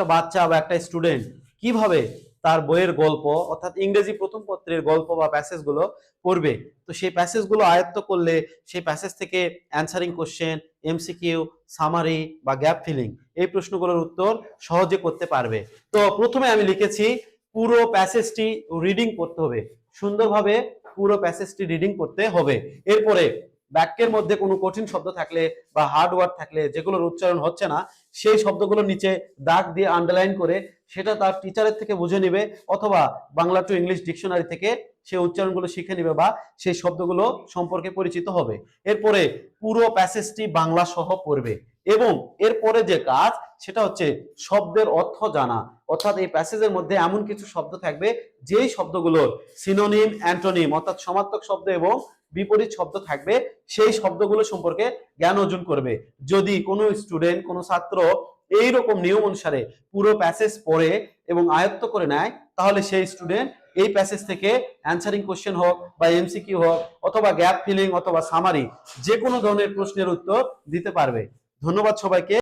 একটা বাচ্চা বা একটা স্টুডেন্ট কীভাবে তার বইয়ের গল্প, অর্থাৎ ইংরেজি প্রথম পত্রের গল্প বা প্যাসেজগুলো পড়বে? তো সেই প্যাসেজগুলো আয়ত্ত করলে সেই প্যাসেজ থেকে অ্যান্সারিং কোশ্চেন এমসিকিউ সামারি বা গ্যাপ ফিলিং এই প্রশ্নগুলোর উত্তর সহজে করতে পারবে। তো প্রথমে আমি লিখেছি, পুরো প্যাসেজটি রিডিং করতে হবে। সুন্দরভাবে পুরো প্যাসেজটি রিডিং করতে হবে। এরপরে বাক্যের মধ্যে কোনো কঠিন শব্দ থাকলে বা হার্ড ওয়ার্ড থাকলে যেগুলোর উচ্চারণ হচ্ছে না, সেই শব্দগুলোর নিচে দাগ দিয়ে আন্ডারলাইন করে সেটা তার টিচারের থেকে বুঝে নিবে অথবা বাংলা টু ইংলিশ ডিকশনারি থেকে সে উচ্চারণগুলো শিখে নিবে বা সেই শব্দগুলো সম্পর্কে পরিচিত হবে। এরপরে পুরো প্যাসেজটি বাংলা সহ পড়বে। এবং এরপরে যে কাজ, সেটা হচ্ছে শব্দের অর্থ জানা। অর্থাৎ এই প্যাসেজের মধ্যে এমন কিছু শব্দ থাকবে, যেই শব্দগুলোর সিনোনিম অ্যান্টোনিম অর্থাৎ সমার্থক শব্দ এবং বিপরীত শব্দ থাকবে, সেই শব্দগুলো সম্পর্কে জ্ঞান অর্জন করবে। যদি কোনো স্টুডেন্ট কোনো ছাত্র এই রকম নিয়ম অনুসারে পুরো প্যাসেজ পড়ে এবং আয়ত্ত করে নেয়, তাহলে সেই স্টুডেন্ট এই প্যাসেজ থেকে অ্যান্সারিং কোশ্চেন হোক বা এমসিকিউ হোক, অথবা গ্যাপ ফিলিং অথবা সামারি যে কোনো ধরনের প্রশ্নের উত্তর দিতে পারবে। ধন্যবাদ সবাইকে।